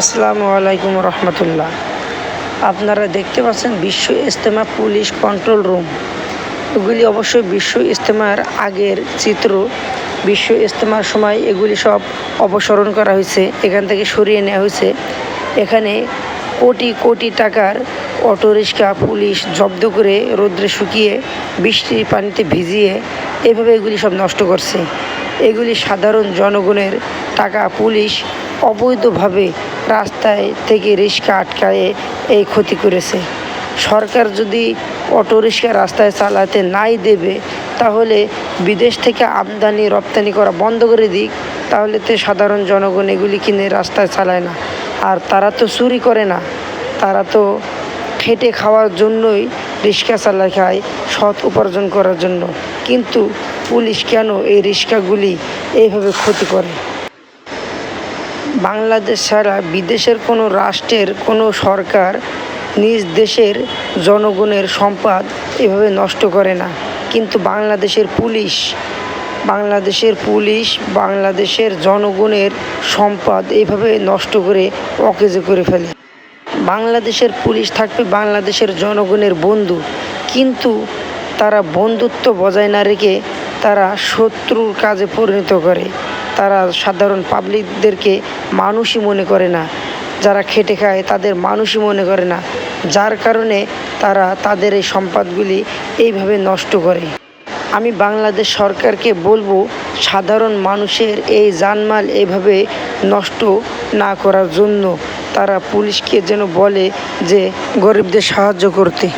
আসসালামু আলাইকুম রহমতুল্লাহ। আপনারা দেখতে পাচ্ছেন Bishwa Ijtema police control room. এগুলি অবশ্যই বিশ্ব ইজতেমার আগের চিত্র। বিশ্ব ইজতেমার সময় এগুলি সব অপসারণ করা হয়েছে, এখান থেকে সরিয়ে নেওয়া হয়েছে। এখানে কোটি কোটি টাকার অটোরিক্সা পুলিশ জব্দ করে রোদ্রে শুকিয়ে, বৃষ্টির পানিতে ভিজিয়ে এভাবে এগুলি সব নষ্ট করছে। এগুলি সাধারণ জনগণের টাকা পুলিশ অবৈধভাবে রাস্তায় থেকে রিক্সা আটকায়ে এই ক্ষতি করেছে। সরকার যদি অটো রিক্সা রাস্তায় চালাতে নাই দেবে, তাহলে বিদেশ থেকে আমদানি, রপ্তানি করা বন্ধ করে দিক, তাহলে তো সাধারণ জনগণ এগুলি কিনে রাস্তায় চালায় না। আর তারা তো চুরি করে না। তারা তো খেটে খাওয়ার জন্যই রিক্সা চালায় খায়, সৎ উপার্জন করার জন্য। কিন্তু পুলিশ কেন এই রিক্সাগুলি এইভাবে ক্ষতি করে? বাংলাদেশ ছাড়া বিদেশের কোনো রাষ্ট্রের কোনো সরকার নিজ দেশের জনগণের সম্পদ এভাবে নষ্ট করে না। কিন্তু বাংলাদেশের পুলিশ বাংলাদেশের পুলিশ, বাংলাদেশের জনগণের সম্পদ এভাবে নষ্ট করে অকেজে করে ফেলে। বাংলাদেশের পুলিশ থাকবে বাংলাদেশের জনগণের বন্ধু। কিন্তু তারা বন্ধুত্ব বজায় না রেখে তারা শত্রুর কাজে পরিণত করে। তারা সাধারণ পাবলিকদেরকে মানুষই মনে করে না। যারা খেটে খায় তাদের মানুষই মনে করে না। যার কারণে তারা তাদের এই সম্পদগুলি এইভাবে নষ্ট করে। আমি বাংলাদেশ সরকারকে বলব, সাধারণ মানুষের এই জানমাল এইভাবে নষ্ট না করার জন্য তারা পুলিশকে যেন বলে যে গরিবদের সাহায্য করতে।